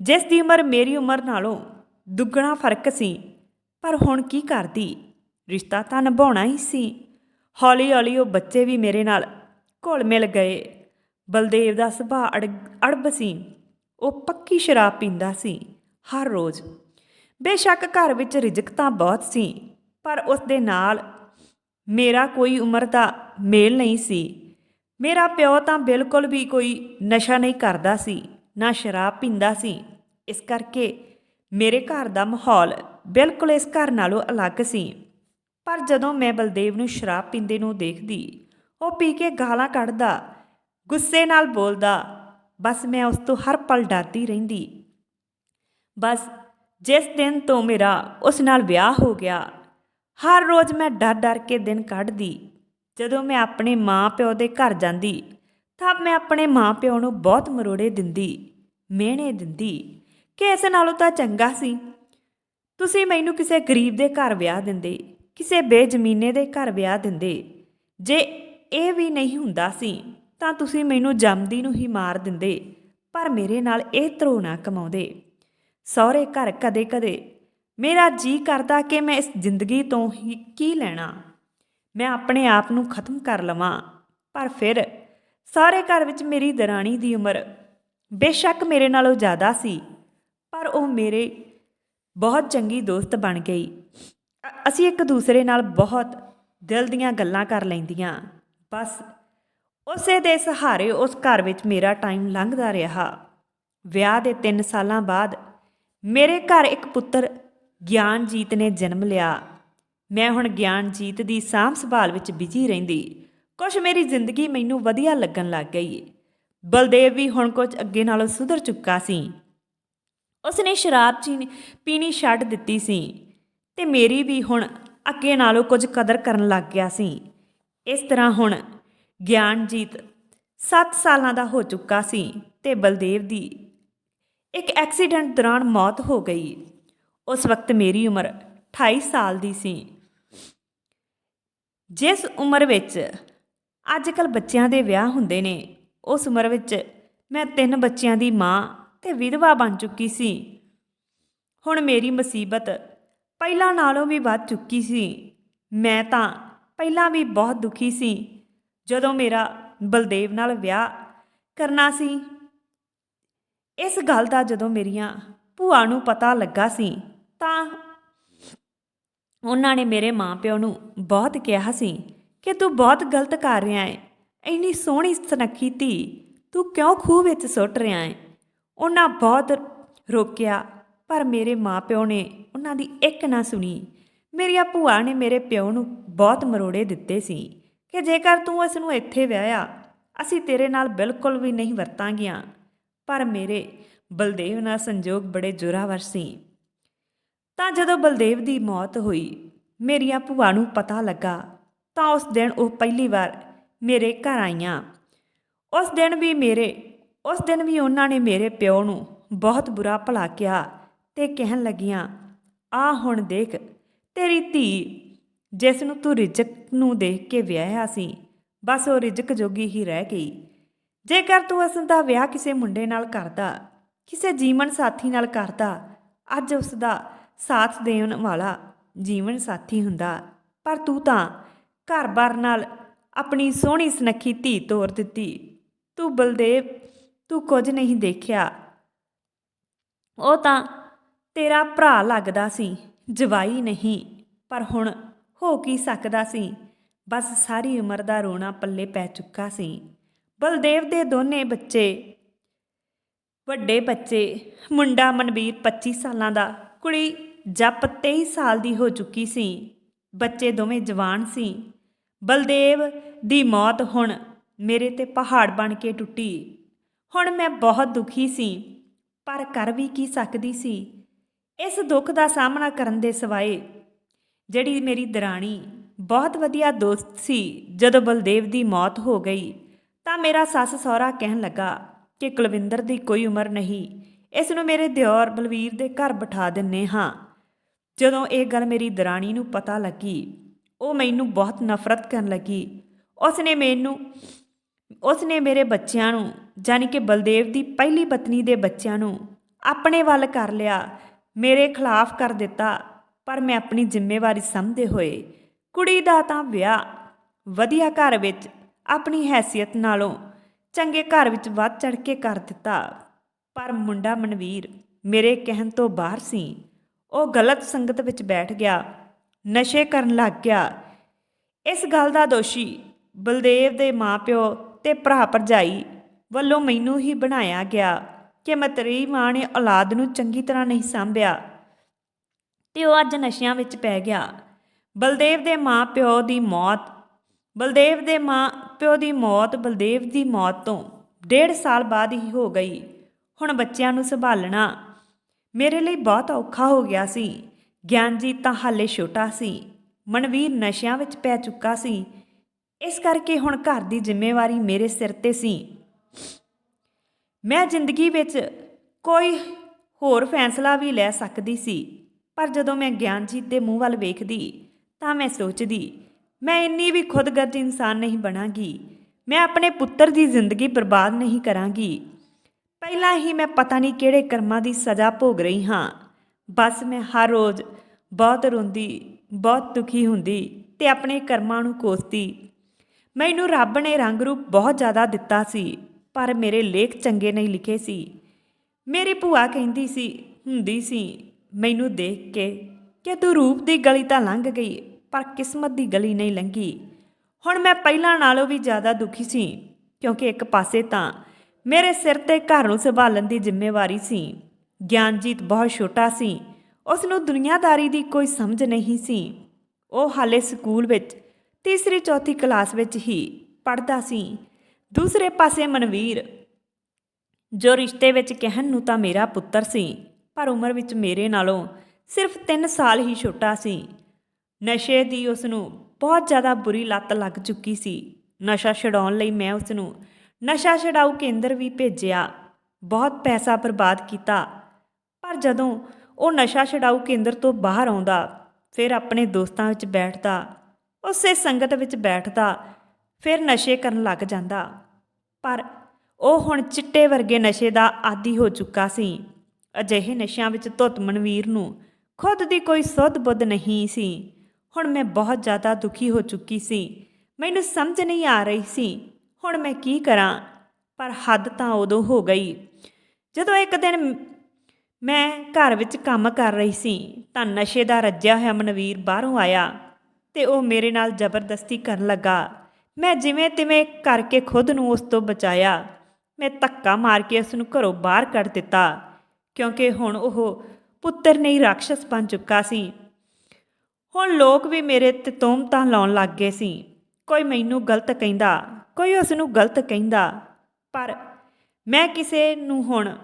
ਜਿਸ ਦੀ ਉਮਰ ਮੇਰੀ ਉਮਰ ਨਾਲੋਂ ਦੁੱਗਣਾ ਫ਼ਰਕ ਸੀ। ਪਰ ਹੁਣ ਕੀ ਕਰਦੀ? ਰਿਸ਼ਤਾ ਤਾਂ ਨਿਭਾਉਣਾ ਹੀ ਸੀ। ਹੌਲੀ ਹੌਲੀ ਉਹ ਬੱਚੇ ਵੀ ਮੇਰੇ ਨਾਲ ਘੁਲ ਮਿਲ ਗਏ। ਬਲਦੇਵ ਦਾ ਸੁਭਾਅ ਅੜ- ਅੜਬ ਸੀ। ਉਹ ਪੱਕੀ ਸ਼ਰਾਬ ਪੀਂਦਾ ਸੀ, ਹਰ ਰੋਜ਼। ਬੇਸ਼ੱਕ ਘਰ ਵਿੱਚ ਰਿਜ਼ਕ ਤਾਂ ਬਹੁਤ ਸੀ, ਪਰ ਉਸ ਦੇ ਨਾਲ ਮੇਰਾ ਕੋਈ ਉਮਰ ਦਾ ਮੇਲ ਨਹੀਂ ਸੀ। ਮੇਰਾ ਪਿਓ ਤਾਂ ਬਿਲਕੁਲ ਵੀ ਕੋਈ ਨਸ਼ਾ ਨਹੀਂ ਕਰਦਾ ਸੀ, ਨਾ ਸ਼ਰਾਬ ਪੀਂਦਾ ਸੀ। ਇਸ ਕਰਕੇ ਮੇਰੇ ਘਰ ਦਾ ਮਾਹੌਲ ਬਿਲਕੁਲ ਇਸ ਘਰ ਨਾਲੋਂ ਅਲੱਗ ਸੀ। ਪਰ ਜਦੋਂ ਮੈਂ ਬਲਦੇਵ ਨੂੰ ਸ਼ਰਾਬ ਪੀਂਦੇ ਨੂੰ ਦੇਖਦੀ ਉਹ ਪੀ ਕੇ ਗਾਲਾਂ ਕੱਢਦਾ, ਗੁੱਸੇ ਨਾਲ ਬੋਲਦਾ, ਬਸ ਮੈਂ ਉਸ ਤੋਂ ਹਰ ਪਲ ਡਰਦੀ ਰਹਿੰਦੀ। ਬਸ ਜਿਸ ਦਿਨ ਤੋਂ ਮੇਰਾ ਉਸ ਨਾਲ ਵਿਆਹ ਹੋ ਗਿਆ, ਹਰ ਰੋਜ਼ ਮੈਂ ਡਰ ਡਰ ਕੇ ਦਿਨ ਕੱਢਦੀ। ਜਦੋਂ ਮੈਂ ਆਪਣੇ ਮਾਂ ਪਿਓ ਦੇ ਘਰ ਜਾਂਦੀ ਤਾਂ ਮੈਂ ਆਪਣੇ ਮਾਂ ਪਿਓ ਨੂੰ ਬਹੁਤ ਮਰੋੜੇ ਦਿੰਦੀ, ਮਿਹਣੇ ਦਿੰਦੀ ਕਿ ਇਸ ਨਾਲੋਂ ਤਾਂ ਚੰਗਾ ਸੀ। ਤੁਸੀਂ ਮੈਨੂੰ ਕਿਸੇ ਗਰੀਬ ਦੇ ਘਰ ਵਿਆਹ ਦਿੰਦੇ, ਕਿਸੇ ਬੇਜ਼ਮੀਨੇ ਦੇ ਘਰ ਵਿਆਹ ਦਿੰਦੇ। ਜੇ ਇਹ ਵੀ ਨਹੀਂ ਹੁੰਦਾ ਸੀ, ਤਾਂ ਤੁਸੀਂ ਮੈਨੂੰ ਜੰਮਦੀ ਨੂੰ ਹੀ ਮਾਰ ਦਿੰਦੇ, ਪਰ ਮੇਰੇ ਨਾਲ ਇਹ ਧਰੋ ਨਾ ਕਮਾਉਂਦੇ। ਸਹੁਰੇ ਘਰ ਕਦੇ-ਕਦੇ ਮੇਰਾ ਜੀ ਕਰਦਾ ਕਿ ਮੈਂ ਇਸ ਜ਼ਿੰਦਗੀ ਤੋਂ ਹੀ ਕੀ ਲੈਣਾ? ਮੈਂ ਆਪਣੇ ਆਪ ਨੂੰ ਖਤਮ ਕਰ ਲਵਾਂ। ਪਰ ਫਿਰ ਸਾਰੇ ਘਰ ਵਿੱਚ ਮੇਰੀ ਦਰਾਣੀ ਦੀ ਉਮਰ ਬੇਸ਼ੱਕ ਮੇਰੇ ਨਾਲੋਂ ਜ਼ਿਆਦਾ ਸੀ, ਪਰ ਉਹ ਮੇਰੇ ਬਹੁਤ ਚੰਗੀ ਦੋਸਤ ਬਣ ਗਈ। ਅਸੀਂ ਇੱਕ ਦੂਸਰੇ ਨਾਲ ਬਹੁਤ ਦਿਲ ਦੀਆਂ ਗੱਲਾਂ ਕਰ ਲੈਂਦੀਆਂ। ਬਸ ਉਸੇ ਦੇ ਸਹਾਰੇ ਉਸ ਘਰ ਵਿੱਚ ਮੇਰਾ ਟਾਈਮ ਲੰਘਦਾ ਰਿਹਾ। ਵਿਆਹ ਦੇ 3 ਸਾਲਾਂ ਬਾਅਦ ਮੇਰੇ ਘਰ ਇੱਕ ਪੁੱਤਰ ਗਿਆਨਜੀਤ ਨੇ ਜਨਮ ਲਿਆ। ਮੈਂ ਹੁਣ ਗਿਆਨਜੀਤ ਦੀ ਸਾਂਭ ਸੰਭਾਲ ਵਿੱਚ ਬਿਜ਼ੀ ਰਹਿੰਦੀ। ਕੁਛ ਮੇਰੀ ਜ਼ਿੰਦਗੀ ਮੈਨੂੰ ਵਧੀਆ ਲੱਗਣ ਲੱਗ ਗਈ। ਬਲਦੇਵ ਵੀ ਹੁਣ ਕੁਝ ਅੱਗੇ ਨਾਲੋਂ ਸੁਧਰ ਚੁੱਕਾ ਸੀ। ਉਸਨੇ ਸ਼ਰਾਬ ਚੀਨੀ ਪੀਣੀ ਛੱਡ ਦਿੱਤੀ ਸੀ ਤੇ ਮੇਰੀ ਵੀ ਹੁਣ ਅੱਗੇ ਨਾਲੋਂ ਕੁਝ ਕਦਰ ਕਰਨ ਲੱਗ ਗਿਆ ਸੀ। ਇਸ ਤਰ੍ਹਾਂ ਹੁਣ ਗਿਆਨਜੀਤ 7 ਸਾਲਾਂ ਦਾ ਹੋ ਚੁੱਕਾ ਸੀ ਤੇ ਬਲਦੇਵ ਦੀ ਇੱਕ ਐਕਸੀਡੈਂਟ ਦੌਰਾਨ ਮੌਤ ਹੋ ਗਈ। ਉਸ ਵਕਤ ਮੇਰੀ ਉਮਰ 28 ਸਾਲ ਦੀ ਸੀ। ਜਿਸ ਉਮਰ ਵਿੱਚ ਅੱਜ ਕੱਲ ਬੱਚਿਆਂ ਦੇ ਵਿਆਹ ਹੁੰਦੇ ਨੇ, ਉਸ ਉਮਰ ਵਿੱਚ ਮੈਂ ਤਿੰਨ ਬੱਚਿਆਂ ਦੀ ਮਾਂ ਤੇ ਵਿਧਵਾ ਬਣ ਚੁੱਕੀ ਸੀ। ਹੁਣ ਮੇਰੀ ਮੁਸੀਬਤ ਪਹਿਲਾਂ ਨਾਲੋਂ ਵੀ ਵੱਧ ਚੁੱਕੀ ਸੀ। ਮੈਂ ਤਾਂ ਪਹਿਲਾਂ ਵੀ ਬਹੁਤ ਦੁਖੀ ਸੀ। ਜਦੋਂ ਮੇਰਾ ਬਲਦੇਵ ਨਾਲ ਵਿਆਹ ਕਰਨਾ ਸੀ, ਇਸ ਗੱਲ ਦਾ ਜਦੋਂ ਮੇਰੀਆਂ ਭੂਆ ਨੂੰ ਪਤਾ ਲੱਗਾ ਸੀ, ਤਾਂ ਉਹਨਾਂ ਨੇ ਮੇਰੇ ਮਾਪਿਓ ਨੂੰ ਬਹੁਤ ਕਿਹਾ ਸੀ ਕਿ ਤੂੰ ਬਹੁਤ ਗਲਤ ਕਰ ਰਿਹਾ ਹੈ ਇੰਨੀ ਸੋਹਣੀ ਸੁਨੱਖੀ ਧੀ, ਤੂੰ ਕਿਉਂ ਖੂਹ ਵਿੱਚ ਸੁੱਟ ਰਿਹਾ ਹੈ ਉਹਨਾਂ ਬਹੁਤ ਰੋਕਿਆ, ਪਰ ਮੇਰੇ ਮਾਪਿਓ ਨੇ ਉਹਨਾਂ ਦੀ ਇੱਕ ਨਾ ਸੁਣੀ। ਮੇਰੀਆਂ ਭੂਆ ਨੇ ਮੇਰੇ ਪਿਓ ਨੂੰ ਬਹੁਤ ਮਰੋੜੇ ਦਿੱਤੇ ਸੀ ਕਿ ਜੇਕਰ ਤੂੰ ਇਸ ਨੂੰ ਇੱਥੇ ਵਿਆਹਿਆ, ਅਸੀਂ ਤੇਰੇ ਨਾਲ ਬਿਲਕੁਲ ਵੀ ਨਹੀਂ ਵਰਤਾਂਗੀਆਂ। ਪਰ ਮੇਰੇ ਬਲਦੇਵ ਨਾਲ ਸੰਜੋਗ ਬੜੇ ਜ਼ੋਰਾਵਰ ਸੀ। ਤਾਂ ਜਦੋਂ ਬਲਦੇਵ ਦੀ ਮੌਤ ਹੋਈ, ਮੇਰੀਆਂ ਭੂਆ ਨੂੰ ਪਤਾ ਲੱਗਾ, ਤਾਂ ਉਸ ਦਿਨ ਉਹ ਪਹਿਲੀ ਵਾਰ ਮੇਰੇ ਘਰ ਆਈਆਂ। ਉਸ ਦਿਨ ਵੀ ਮੇਰੇ, ਉਸ ਦਿਨ ਵੀ ਉਹਨਾਂ ਨੇ ਮੇਰੇ ਪਿਓ ਨੂੰ ਬਹੁਤ ਬੁਰਾ ਭਲਾ ਕਿਹਾ ਤੇ ਕਹਿਣ ਲੱਗੀਆਂ, ਆ ਹੁਣ ਦੇਖ, ਤੇਰੀ ਧੀ ਜਿਸ ਨੂੰ ਤੂੰ ਰਿਜਕ ਨੂੰ ਦੇਖ ਕੇ ਵਿਆਹਿਆ ਸੀ, ਬਸ ਉਹ ਰਿਜਕ ਜੋਗੀ ਹੀ ਰਹਿ ਗਈ। ਜੇਕਰ ਤੂੰ ਉਸ ਦਾ ਵਿਆਹ ਕਿਸੇ ਮੁੰਡੇ ਨਾਲ ਕਰਦਾ, ਕਿਸੇ ਜੀਵਨ ਸਾਥੀ ਨਾਲ ਕਰਦਾ, ਅੱਜ ਉਸ ਦਾ ਸਾਥ ਦੇਣ ਵਾਲਾ ਜੀਵਨ ਸਾਥੀ ਹੁੰਦਾ, ਪਰ ਤੂੰ ਤਾਂ ਘਰ-ਬਾਰ ਨਾਲ ਆਪਣੀ ਸੋਹਣੀ ਸੁਨੱਖੀ ਧੀ ਤੋਰ ਦਿੱਤੀ। ਤੂੰ ਬਲਦੇਵ, ਤੂੰ ਕੁਝ ਨਹੀਂ ਦੇਖਿਆ। ਉਹ ਤਾਂ ਤੇਰਾ ਭਰਾ ਲੱਗਦਾ ਸੀ, ਜਵਾਈ ਨਹੀਂ, ਪਰ ਹੁਣ ਹੋ ਕੀ ਸਕਦਾ ਸੀ? ਬਸ ਸਾਰੀ ਉਮਰ ਦਾ ਰੋਣਾ ਪੱਲੇ ਪੈ ਚੁੱਕਾ ਸੀ। ਬਲਦੇਵ ਦੇ ਦੋਨੇ ਬੱਚੇ, ਵੱਡੇ ਬੱਚੇ, ਮੁੰਡਾ ਮਨਵੀਰ 25 ਸਾਲਾਂ ਦਾ, ਕੁੜੀ ਜੱਪ 23 ਸਾਲ ਦੀ ਹੋ ਚੁੱਕੀ ਸੀ। ਬੱਚੇ ਦੋਵੇਂ ਜਵਾਨ ਸੀ। ਬਲਦੇਵ ਦੀ ਮੌਤ ਹੁਣ ਮੇਰੇ ਤੇ ਪਹਾੜ ਬਣ ਕੇ ਟੁੱਟੀ। ਹੁਣ ਮੈਂ ਬਹੁਤ ਦੁਖੀ ਸੀ, ਪਰ ਕਰ ਵੀ ਕੀ ਸਕਦੀ ਸੀ? ਇਸ ਦੁੱਖ ਦਾ ਸਾਹਮਣਾ ਕਰਨ ਦੇ ਸਿਵਾਏ ਜਿਹੜੀ ਮੇਰੀ ਦਰਾਣੀ ਬਹੁਤ ਵਧੀਆ ਦੋਸਤ ਸੀ, ਜਦੋਂ ਬਲਦੇਵ ਦੀ ਮੌਤ ਹੋ ਗਈ, ਤਾਂ ਮੇਰਾ ਸੱਸ ਸਹੁਰਾ ਕਹਿਣ ਲੱਗਾ ਕਿ ਕੁਲਵਿੰਦਰ ਦੀ ਕੋਈ ਉਮਰ ਨਹੀਂ, ਇਸ ਨੂੰ ਮੇਰੇ ਦਿਓਰ ਬਲਵੀਰ ਦੇ ਘਰ ਬਿਠਾ ਦਿੰਨੇ ਹਾਂ। ਜਦੋਂ ਇਹ ਗੱਲ ਮੇਰੀ ਦਰਾਣੀ ਨੂੰ ਪਤਾ ਲੱਗੀ, ਉਹ ਮੈਨੂੰ ਬਹੁਤ ਨਫ਼ਰਤ ਕਰਨ ਲੱਗੀ। ਉਸ ਨੇ ਮੈਨੂੰ ਉਸ ਨੇ ਮੇਰੇ ਬੱਚਿਆਂ ਨੂੰ ਜਾਨੀ ਕਿ ਬਲਦੇਵ ਦੀ ਪਹਿਲੀ ਪਤਨੀ ਦੇ ਬੱਚਿਆਂ ਨੂੰ, ਆਪਣੇ ਵੱਲ ਕਰ ਲਿਆ, ਮੇਰੇ ਖਿਲਾਫ ਕਰ ਦਿੱਤਾ ਪਰ ਮੈਂ ਆਪਣੀ ਜ਼ਿੰਮੇਵਾਰੀ ਸਮਝਦੇ ਹੋਏ ਕੁੜੀ ਦਾ ਤਾਂ ਵਿਆਹ ਵਧੀਆ ਘਰ ਵਿੱਚ ਆਪਣੀ ਹੈਸੀਅਤ ਨਾਲੋਂ ਚੰਗੇ ਘਰ ਵਿੱਚ ਵੱਧ ਚੜ ਕੇ ਕਰ ਦਿੱਤਾ। ਪਰ ਮੁੰਡਾ ਮਨਵੀਰ ਮੇਰੇ ਕਹਿਣ ਤੋਂ ਬਾਹਰ ਸੀ। ਉਹ ਗਲਤ ਸੰਗਤ ਵਿੱਚ ਬੈਠ ਗਿਆ, ਨਸ਼ੇ ਕਰਨ ਲੱਗ ਗਿਆ। ਇਸ ਗੱਲ ਦਾ ਦੋਸ਼ੀ ਬਲਦੇਵ ਦੇ ਮਾਪਿਓ ਤੇ ਭਰਾ ਭਰਜਾਈ ਵੱਲੋਂ ਮੈਨੂੰ ਹੀ ਬਣਾਇਆ ਗਿਆ ਕਿ ਮਤਰੀ ਮਾਂ ਨੇ ਔਲਾਦ ਨੂੰ ਚੰਗੀ ਤਰ੍ਹਾਂ ਨਹੀਂ ਸਾਂਭਿਆ। ਤੇ ਉਹ ਅੱਜ ਨਸ਼ਿਆਂ ਵਿੱਚ ਪੈ ਗਿਆ। ਬਲਦੇਵ ਦੇ ਮਾਂ ਪਿਓ ਦੀ ਮੌਤ, ਬਲਦੇਵ ਦੇ ਮਾਂ ਪਿਓ ਦੀ ਮੌਤ, ਬਲਦੇਵ ਦੀ ਮੌਤ ਤੋਂ ਡੇਢ ਸਾਲ ਬਾਅਦ ਹੀ ਹੋ ਗਈ। ਹੁਣ ਬੱਚਿਆਂ ਨੂੰ ਸੰਭਾਲਣਾ ਮੇਰੇ ਲਈ ਬਹੁਤ ਔਖਾ ਹੋ ਗਿਆ ਸੀ। ਗਿਆਨਜੀਤ ਤਾਂ ਹਾਲੇ ਛੋਟਾ ਸੀ, ਮਨਵੀਰ ਨਸ਼ਿਆਂ ਵਿੱਚ ਪੈ ਚੁੱਕਾ ਸੀ। ਇਸ ਕਰਕੇ ਹੁਣ ਘਰ ਦੀ ਜ਼ਿੰਮੇਵਾਰੀ ਮੇਰੇ ਸਿਰ ਤੇ ਸੀ। ਮੈਂ ਜ਼ਿੰਦਗੀ ਵਿੱਚ ਕੋਈ ਹੋਰ ਫੈਸਲਾ ਵੀ ਲੈ ਸਕਦੀ ਸੀ। ਪਰ ਜਦੋਂ ਮੈਂ ਗਿਆਨਜੀਤ ਦੇ ਮੂੰਹ ਵੱਲ ਵੇਖਦੀ, ਤਾਂ ਮੈਂ ਸੋਚਦੀ, ਮੈਂ ਇੰਨੀ ਵੀ ਖੁਦਗਰਜ਼ ਇਨਸਾਨ ਨਹੀਂ ਬਣਾਂਗੀ। ਮੈਂ ਆਪਣੇ ਪੁੱਤਰ ਦੀ ਜ਼ਿੰਦਗੀ ਬਰਬਾਦ ਨਹੀਂ ਕਰਾਂਗੀ। ਪਹਿਲਾਂ ਹੀ ਮੈਂ ਪਤਾ ਨਹੀਂ ਕਿਹੜੇ ਕਰਮਾਂ ਦੀ ਸਜ਼ਾ ਭੋਗ ਰਹੀ ਹਾਂ। ਬਸ ਮੈਂ ਹਰ ਰੋਜ਼ ਬਹੁਤ ਰੋਂਦੀ, ਬਹੁਤ ਦੁਖੀ ਹੁੰਦੀ ਤੇ ਆਪਣੇ ਕਰਮਾਂ ਨੂੰ ਕੋਸਦੀ। ਮੈਨੂੰ ਰੱਬ ਨੇ ਰੰਗ ਰੂਪ ਬਹੁਤ ਜ਼ਿਆਦਾ ਦਿੱਤਾ ਸੀ, ਪਰ ਮੇਰੇ ਲੇਖ ਚੰਗੇ ਨਹੀਂ ਲਿਖੇ ਸੀ। ਮੇਰੀ ਭੂਆ ਕਹਿੰਦੀ ਸੀ, ਹੁੰਦੀ ਸੀ ਮੈਨੂੰ ਦੇਖ ਕੇ ਕਿ ਤੂੰ ਰੂਪ ਦੀ ਗਲੀ ਤਾਂ ਲੰਘ ਗਈ, ਪਰ ਕਿਸਮਤ ਦੀ ਗਲੀ ਨਹੀਂ ਲੰਘੀ। ਹੁਣ ਮੈਂ ਪਹਿਲਾਂ ਨਾਲੋਂ ਵੀ ਜ਼ਿਆਦਾ ਦੁਖੀ ਸੀ, ਕਿਉਂਕਿ ਇੱਕ ਪਾਸੇ ਤਾਂ ਮੇਰੇ ਸਿਰ ਤੇ ਘਰ ਨੂੰ ਸੰਭਾਲਣ ਦੀ ਜ਼ਿੰਮੇਵਾਰੀ ਸੀ। ਗਿਆਨਜੀਤ ਬਹੁਤ ਛੋਟਾ ਸੀ ਉਸ ਨੂੰ ਦੁਨੀਆਦਾਰੀ ਦੀ ਕੋਈ ਸਮਝ ਨਹੀਂ ਸੀ। ਉਹ ਹਾਲੇ ਸਕੂਲ ਵਿੱਚ ਤੀਸਰੀ ਚੌਥੀ ਕਲਾਸ ਵਿੱਚ ਹੀ ਪੜ੍ਹਦਾ ਸੀ। ਦੂਸਰੇ ਪਾਸੇ ਮਨਵੀਰ, ਜੋ ਰਿਸ਼ਤੇ ਵਿੱਚ ਕਹਿਣ ਨੂੰ ਤਾਂ ਮੇਰਾ ਪੁੱਤਰ ਸੀ। ਪਰ ਉਮਰ ਵਿੱਚ ਮੇਰੇ ਨਾਲੋਂ ਸਿਰਫ 3 ਸਾਲ ਹੀ ਛੋਟਾ ਸੀ। ਨਸ਼ੇ ਦੀ ਉਸ ਨੂੰ ਬਹੁਤ ਜ਼ਿਆਦਾ ਬੁਰੀ ਲੱਤ ਲੱਗ ਚੁੱਕੀ ਸੀ। ਨਸ਼ਾ ਛਡਾਉਣ ਲਈ ਮੈਂ ਉਸ ਨੂੰ ਨਸ਼ਾ ਛਡਾਊ ਕੇਂਦਰ ਵੀ ਭੇਜਿਆ। ਬਹੁਤ ਪੈਸਾ ਬਰਬਾਦ ਕੀਤਾ। ਪਰ ਜਦੋਂ ਉਹ ਨਸ਼ਾ ਛਡਾਊ ਕੇਂਦਰ ਤੋਂ ਬਾਹਰ ਆਉਂਦਾ, ਫਿਰ ਆਪਣੇ ਦੋਸਤਾਂ ਵਿੱਚ ਬੈਠਦਾ, ਉਸੇ ਸੰਗਤ ਵਿੱਚ ਬੈਠਦਾ, ਫਿਰ ਨਸ਼ੇ ਕਰਨ ਲੱਗ ਜਾਂਦਾ। ਪਰ ਉਹ ਹੁਣ ਚਿੱਟੇ ਵਰਗੇ ਨਸ਼ੇ ਦਾ ਆਦੀ ਹੋ ਚੁੱਕਾ ਸੀ। ਅਜਿਹੇ ਨਸ਼ਿਆਂ ਵਿੱਚ ਧੁੱਤ ਮਨਵੀਰ ਨੂੰ ਖੁਦ ਦੀ ਕੋਈ ਸੁੱਧ ਬੁੱਧ ਨਹੀਂ ਸੀ। ਹੁਣ ਮੈਂ ਬਹੁਤ ਜ਼ਿਆਦਾ ਦੁਖੀ ਹੋ ਚੁੱਕੀ ਸੀ। ਮੈਨੂੰ ਸਮਝ ਨਹੀਂ ਆ ਰਹੀ ਸੀ, ਹੁਣ ਮੈਂ ਕੀ ਕਰਾਂ? ਪਰ ਹੱਦ ਤਾਂ ਉਦੋਂ ਹੋ ਗਈ। ਜਦੋਂ ਇੱਕ ਦਿਨ ਮੈਂ ਘਰ ਵਿੱਚ ਕੰਮ ਕਰ ਰਹੀ ਸੀ, ਤਾਂ ਨਸ਼ੇ ਦਾ ਰੱਜਿਆ ਹੋਇਆ ਮਨਵੀਰ ਬਾਹਰੋਂ ਆਇਆ ਤੇ ਉਹ ਮੇਰੇ ਨਾਲ ਜ਼ਬਰਦਸਤੀ ਕਰਨ ਲੱਗਾ। ਮੈਂ ਜਿਵੇਂ ਤਿਵੇਂ ਕਰਕੇ ਖੁਦ ਨੂੰ ਉਸ ਤੋਂ ਬਚਾਇਆ। ਮੈਂ ਧੱਕਾ ਮਾਰ ਕੇ ਉਸ ਨੂੰ ਘਰੋਂ ਬਾਹਰ ਕੱਢ ਦਿੱਤਾ। ਕਿਉਂਕਿ ਹੁਣ ਉਹ ਪੁੱਤਰ ਨਹੀਂ ਰਾਖਸ਼ ਬਣ ਚੁੱਕਾ ਸੀ। ਹੁਣ ਲੋਕ ਵੀ ਮੇਰੇ ਤੇ ਤੋਮਤਾਂ ਲਾਉਣ ਲੱਗ ਗਏ ਸੀ। ਕੋਈ ਮੈਨੂੰ ਗਲਤ ਕਹਿੰਦਾ, ਕੋਈ ਉਸ ਨੂੰ ਗਲਤ ਕਹਿੰਦਾ। ਪਰ ਮੈਂ ਕਿਸੇ ਨੂੰ ਹੁਣ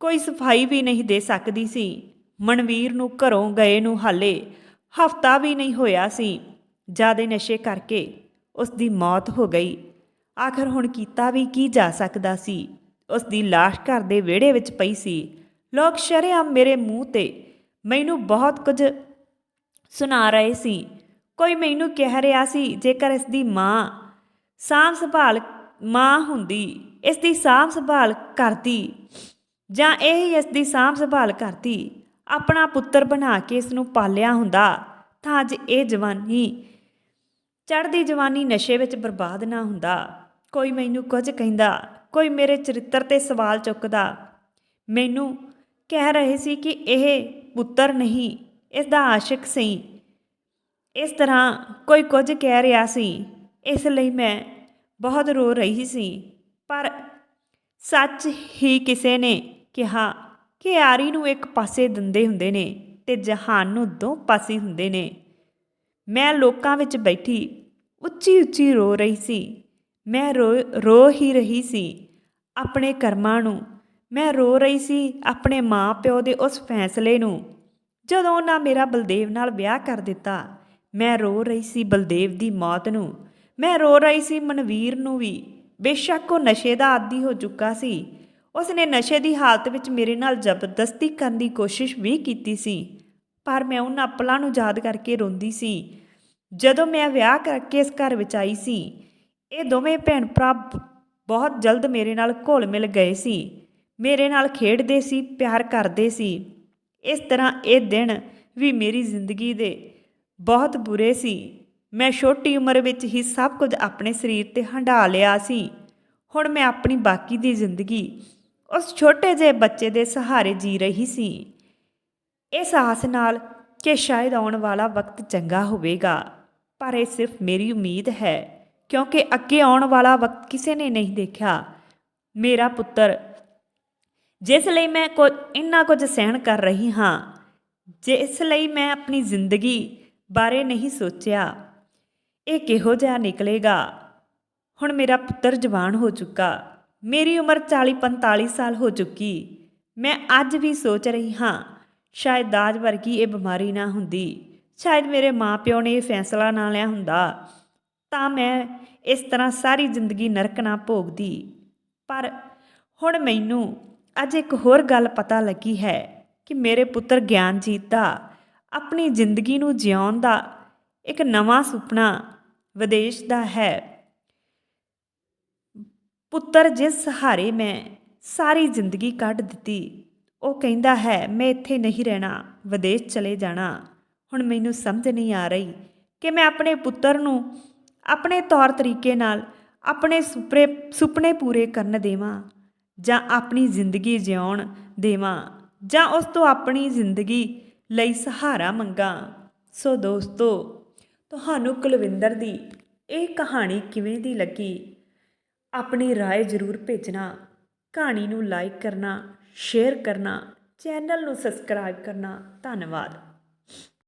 ਕੋਈ ਸਫ਼ਾਈ ਵੀ ਨਹੀਂ ਦੇ ਸਕਦੀ ਸੀ। ਮਨਵੀਰ ਨੂੰ ਘਰੋਂ ਗਏ ਨੂੰ ਹਾਲੇ ਹਫਤਾ ਵੀ ਨਹੀਂ ਹੋਇਆ ਸੀ। ਜਿਆਦੇ ਨਸ਼ੇ ਕਰਕੇ ਉਸ ਦੀ ਮੌਤ ਹੋ ਗਈ। ਆਖਰ ਹੁਣ ਕੀਤਾ ਵੀ ਕੀ ਜਾ ਸਕਦਾ ਸੀ। ਉਸ ਦੀ লাশ ਘਰ ਦੇ ਵਿਹੜੇ ਵਿੱਚ ਪਈ ਸੀ। ਲੋਕ ਸ਼ਰੇਆਮ ਮੇਰੇ ਮੂੰਹ ਤੇ। ਮੈਨੂੰ ਬਹੁਤ ਕੁਝ ਸੁਣਾ ਰਹੇ ਸੀ। ਕੋਈ ਮੈਨੂੰ ਕਹਿ ਰਿਹਾ ਸੀ, ਜੇਕਰ ਇਸ ਦੀ ਮਾਂ ਸਾਂਭ ਸੰਭਾਲ ਮਾਂ ਹੁੰਦੀ, ਇਸ ਦੀ ਸਾਂਭ ਸੰਭਾਲ ਕਰਦੀ ਜਾਂ ਇਹ ਹੀ ਇਸ ਦੀ ਸਾਂਭ ਸੰਭਾਲ ਕਰਦੀ, ਆਪਣਾ ਪੁੱਤਰ ਬਣਾ ਕੇ ਇਸ ਨੂੰ ਪਾਲਿਆ ਹੁੰਦਾ, ਤਾਂ ਅੱਜ ਇਹ ਜਵਾਨੀ, ਚੜ੍ਹਦੀ ਜਵਾਨੀ ਨਸ਼ੇ ਵਿੱਚ ਬਰਬਾਦ ਨਾ ਹੁੰਦਾ। ਕੋਈ ਮੈਨੂੰ ਕੁਝ ਕਹਿੰਦਾ, ਕੋਈ ਮੇਰੇ ਚਰਿੱਤਰ ਤੇ ਸਵਾਲ ਚੁੱਕਦਾ। ਮੈਨੂੰ ਕਹਿ ਰਹੇ ਸੀ ਕਿ ਇਹ ਪੁੱਤਰ ਨਹੀਂ, ਇਸ ਦਾ ਆਸ਼ਿਕ ਸੀ। ਇਸ ਤਰ੍ਹਾਂ ਕੋਈ ਕੁਝ ਕਹਿ ਰਿਹਾ ਸੀ, ਇਸ ਲਈ ਮੈਂ ਬਹੁਤ ਰੋ ਰਹੀ ਸੀ। ਪਰ ਸੱਚ ਹੀ ਕਿਸੇ ਨੇ ਕਿਹਾ ਕਿ ਆਰੀ ਨੂੰ ਇੱਕ ਪਾਸੇ ਦਿੰਦੇ ਹੁੰਦੇ ਨੇ ਤੇ ਜਹਾਨ ਨੂੰ ਦੋ ਪਾਸੇ ਹੁੰਦੇ ਨੇ। ਮੈਂ ਲੋਕਾਂ ਵਿੱਚ ਬੈਠੀ ਉੱਚੀ ਉੱਚੀ ਰੋ ਰਹੀ ਸੀ। ਮੈਂ ਰੋ ਰੋ ਹੀ ਰਹੀ ਸੀ ਆਪਣੇ ਕਰਮਾਂ ਨੂੰ ਮੈਂ ਰੋ ਰਹੀ ਸੀ ਆਪਣੇ ਮਾਂ ਪਿਓ ਦੇ ਉਸ ਫੈਸਲੇ ਨੂੰ। ਜਦੋਂ ਉਹਨਾਂ ਮੇਰਾ ਬਲਦੇਵ ਨਾਲ ਵਿਆਹ ਕਰ ਦਿੱਤਾ, ਮੈਂ ਰੋ ਰਹੀ ਸੀ ਬਲਦੇਵ ਦੀ ਮੌਤ ਨੂੰ। ਮੈਂ ਰੋ ਰਹੀ ਸੀ ਮਨਵੀਰ ਨੂੰ ਵੀ। ਬੇਸ਼ੱਕ ਉਹ ਨਸ਼ੇ ਦਾ ਆਦੀ ਹੋ ਚੁੱਕਾ ਸੀ। ਉਸਨੇ ਨਸ਼ੇ ਦੀ ਹਾਲਤ ਵਿੱਚ ਮੇਰੇ ਨਾਲ ਜ਼ਬਰਦਸਤੀ ਕਰਨ ਦੀ ਕੋਸ਼ਿਸ਼ ਵੀ ਕੀਤੀ ਸੀ, ਪਰ ਮੈਂ ਉਹਨਾਂ ਪਲਾਂ ਨੂੰ ਯਾਦ ਕਰਕੇ ਰੋਂਦੀ ਸੀ। ਜਦੋਂ ਮੈਂ ਵਿਆਹ ਕਰਕੇ ਇਸ ਘਰ ਵਿੱਚ ਆਈ ਸੀ, ਇਹ ਦੋਵੇਂ ਭੈਣ ਭਰਾ ਬਹੁਤ ਜਲਦ ਮੇਰੇ ਨਾਲ ਘੁਲ ਮਿਲ ਗਏ ਸੀ। ਮੇਰੇ ਨਾਲ ਖੇਡਦੇ ਸੀ, ਪਿਆਰ ਕਰਦੇ ਸੀ। ਇਸ ਤਰ੍ਹਾਂ ਇਹ ਦਿਨ ਵੀ ਮੇਰੀ ਜ਼ਿੰਦਗੀ ਦੇ ਬਹੁਤ ਬੁਰੇ ਸੀ। ਮੈਂ ਛੋਟੀ ਉਮਰ ਵਿੱਚ ਹੀ ਸਭ ਕੁਝ ਆਪਣੇ ਸਰੀਰ ਤੇ ਹੰਢਾ ਲਿਆ ਸੀ। ਹੁਣ ਮੈਂ ਆਪਣੀ ਬਾਕੀ ਦੀ ਜ਼ਿੰਦਗੀ ਉਸ ਛੋਟੇ ਜਿਹੇ ਬੱਚੇ ਦੇ ਸਹਾਰੇ ਜੀ ਰਹੀ ਸੀ। ਇਸ ਆਸ ਨਾਲ ਕਿ ਸ਼ਾਇਦ ਆਉਣ ਵਾਲਾ ਵਕਤ ਚੰਗਾ ਹੋਵੇਗਾ, ਪਰ ਇਹ ਸਿਰਫ ਮੇਰੀ ਉਮੀਦ ਹੈ, ਕਿਉਂਕਿ ਅੱਗੇ ਆਉਣ ਵਾਲਾ ਵਕਤ ਕਿਸੇ ਨੇ ਨਹੀਂ ਦੇਖਿਆ। ਮੇਰਾ ਪੁੱਤਰ ਜਿਸ ਲਈ ਮੈਂ ਕੁਝ, ਇੰਨਾ ਕੁਝ ਸਹਿਣ ਕਰ ਰਹੀ ਹਾਂ, ਜਿਸ ਲਈ ਮੈਂ ਆਪਣੀ ਜ਼ਿੰਦਗੀ ਬਾਰੇ ਨਹੀਂ ਸੋਚਿਆ। ਇਹ ਕਿਹੋ ਜਿਹਾ ਨਿਕਲੇਗਾ? ਹੁਣ ਮੇਰਾ ਪੁੱਤਰ ਜਵਾਨ ਹੋ ਚੁੱਕਾ। ਮੇਰੀ ਉਮਰ 40 45 ਸਾਲ ਹੋ ਚੁੱਕੀ। ਮੈਂ ਅੱਜ ਵੀ ਸੋਚ ਰਹੀ ਹਾਂ, ਸ਼ਾਇਦ ਦਾਜ ਵਰਗੀ ਇਹ ਬਿਮਾਰੀ ਨਾ ਹੁੰਦੀ। ਸ਼ਾਇਦ ਮੇਰੇ ਮਾਪਿਓ ਨੇ ਇਹ ਫੈਸਲਾ ਨਾ ਲਿਆ ਹੁੰਦਾ। ਤਾਂ ਮੈਂ ਇਸ ਤਰ੍ਹਾਂ ਸਾਰੀ ਜ਼ਿੰਦਗੀ ਨਰਕ ਨਾ ਭੋਗਦੀ। ਪਰ ਹੁਣ ਮੈਨੂੰ ਅੱਜ ਇੱਕ ਹੋਰ ਗੱਲ ਪਤਾ ਲੱਗੀ ਹੈ ਕਿ ਮੇਰੇ ਪੁੱਤਰ ਗਿਆਨਜੀਤ ਦਾ ਆਪਣੀ ਜ਼ਿੰਦਗੀ ਨੂੰ ਜਿਉਣ ਦਾ ਇੱਕ ਨਵਾਂ ਸੁਪਨਾ ਵਿਦੇਸ਼ ਦਾ ਹੈ। ਪੁੱਤਰ ਜਿਸ ਸਹਾਰੇ ਮੈਂ ਸਾਰੀ ਜ਼ਿੰਦਗੀ ਕੱਢ ਦਿੱਤੀ, ਉਹ ਕਹਿੰਦਾ ਹੈ, ਮੈਂ ਇੱਥੇ ਨਹੀਂ ਰਹਿਣਾ, ਵਿਦੇਸ਼ ਚਲੇ ਜਾਣਾ। ਹੁਣ ਮੈਨੂੰ ਸਮਝ ਨਹੀਂ ਆ ਰਹੀ ਕਿ ਮੈਂ ਆਪਣੇ ਪੁੱਤਰ ਨੂੰ ਆਪਣੇ ਤੌਰ ਤਰੀਕੇ ਨਾਲ ਆਪਣੇ ਸੁਪਨੇ ਸੁਪਨੇ ਪੂਰੇ ਕਰਨ ਦੇਵਾਂ। ਜਾਂ ਆਪਣੀ ਜ਼ਿੰਦਗੀ ਜਿਉਣ ਦੇਵਾਂ ਜਾਂ ਉਸ ਤੋਂ ਆਪਣੀ ਜ਼ਿੰਦਗੀ ਲਈ ਸਹਾਰਾ ਮੰਗਾ ਸੋ ਦੋਸਤੋ ਤੁਹਾਨੂੰ ਕੁਲਵਿੰਦਰ ਦੀ ਇਹ ਕਹਾਣੀ ਕਿਵੇਂ ਦੀ ਲੱਗੀ ਆਪਣੀ رائے ਜ਼ਰੂਰ ਭੇਜਣਾ ਕਹਾਣੀ ਨੂੰ ਲਾਈਕ ਕਰਨਾ ਸ਼ੇਅਰ ਕਰਨਾ ਚੈਨਲ ਨੂੰ ਸਬਸਕ੍ਰਾਈਬ ਕਰਨਾ ਧੰਨਵਾਦ